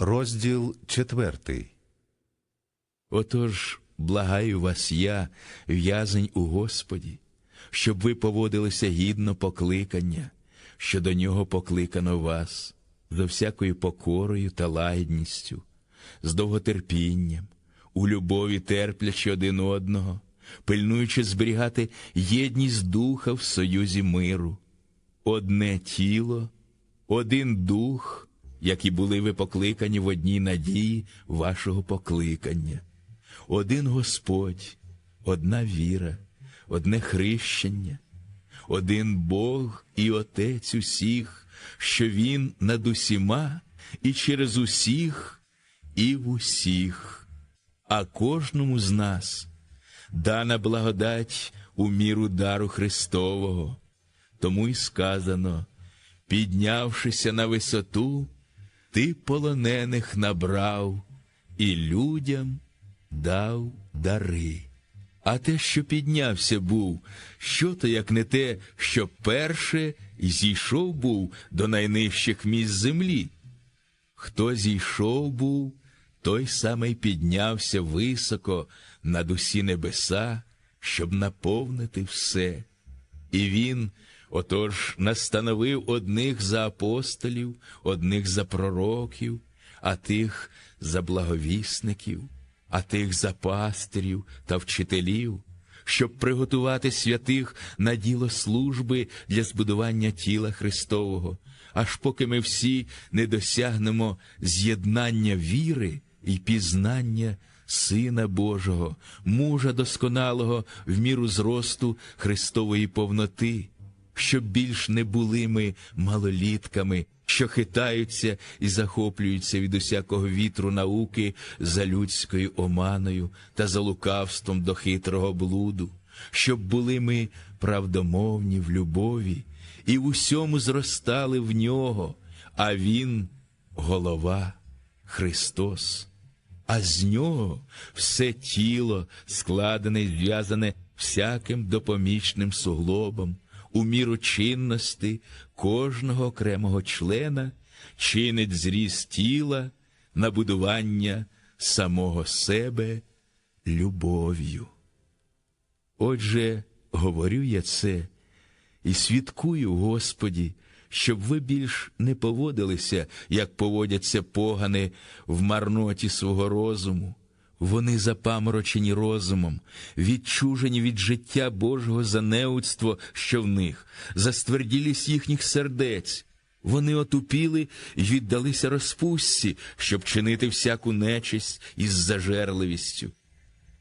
Розділ четвертий. Отож, благаю вас я, в'язень у Господі, щоб ви поводилися гідно покликання, що до нього покликано вас, за всякою покорою та лагідністю, з довготерпінням, у любові терплячи один одного, пильнуючи зберігати єдність духа в союзі миру, одне тіло, один дух, як і були ви покликані в одній надії вашого покликання, один Господь, одна віра, одне хрещення, один Бог і Отець усіх, що Він над усіма і через усіх, і в усіх, а кожному з нас дана благодать у міру дару Христового. Тому й сказано, піднявшися на висоту, ти полонених набрав і людям дав дари. А те, що піднявся був, що то, як не те, що перше зійшов був до найнижчих місць землі. Хто зійшов був, той самий піднявся високо над усі небеса, щоб наповнити все. І він, отож, настановив одних за апостолів, одних за пророків, а тих за благовісників, а тих за пастирів та вчителів, щоб приготувати святих на діло служби для збудування тіла Христового, аж поки ми всі не досягнемо з'єднання віри і пізнання Сина Божого, мужа досконалого в міру зросту Христової повноти, щоб більш не були ми малолітками, що хитаються і захоплюються від усякого вітру науки за людською оманою та за лукавством до хитрого блуду, щоб були ми правдомовні в любові і в усьому зростали в нього, а Він голова Христос. А з нього все тіло складене і зв'язане всяким допомічним суглобом, у міру чинності кожного окремого члена чинить зріст тіла на будування самого себе любов'ю. Отже, говорю я це і свідкую, Господі, щоб ви більш не поводилися, як поводяться погани в марноті свого розуму. Вони запаморочені розумом, відчужені від життя Божого за неудство, що в них, за стверділість їхніх сердець. Вони отупіли й віддалися розпустці, щоб чинити всяку нечисть із зажерливістю.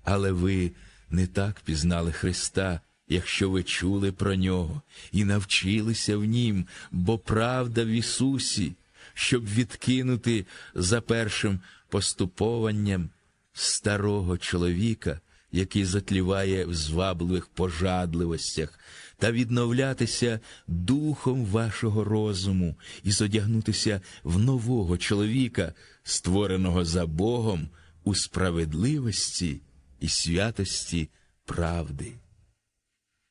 Але ви не так пізнали Христа, якщо ви чули про нього і навчилися в Нім, бо правда в Ісусі, щоб відкинути за першим поступованням старого чоловіка, який затліває в звабливих пожадливостях, та відновлятися духом вашого розуму і зодягнутися в нового чоловіка, створеного за Богом у справедливості і святості правди.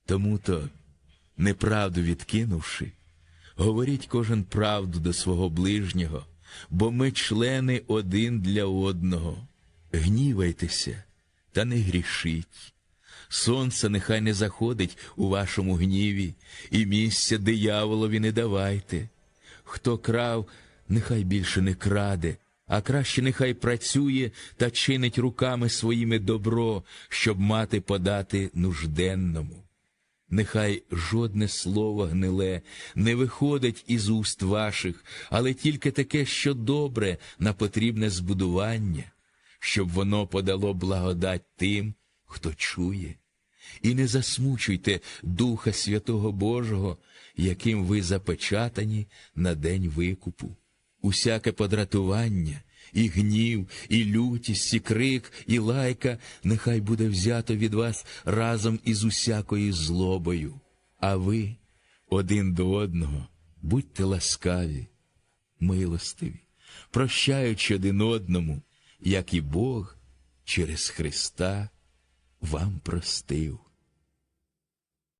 Тому то, неправду відкинувши, говоріть кожен правду до свого ближнього, бо ми члени один для одного. Гнівайтеся та не грішіть. Сонце нехай не заходить у вашому гніві, і місця дияволові не давайте. Хто крав, нехай більше не краде, а краще нехай працює та чинить руками своїми добро, щоб мати подати нужденному. Нехай жодне слово гниле не виходить із уст ваших, але тільки таке, що добре на потрібне збудування, щоб воно подало благодать тим, хто чує. І не засмучуйте Духа Святого Божого, яким ви запечатані на день викупу. Усяке подратування, і гнів, і лютість, і крик, і лайка нехай буде взято від вас разом із усякою злобою. А ви один до одного будьте ласкаві, милостиві, прощаючи один одному, як і Бог через Христа вам простив.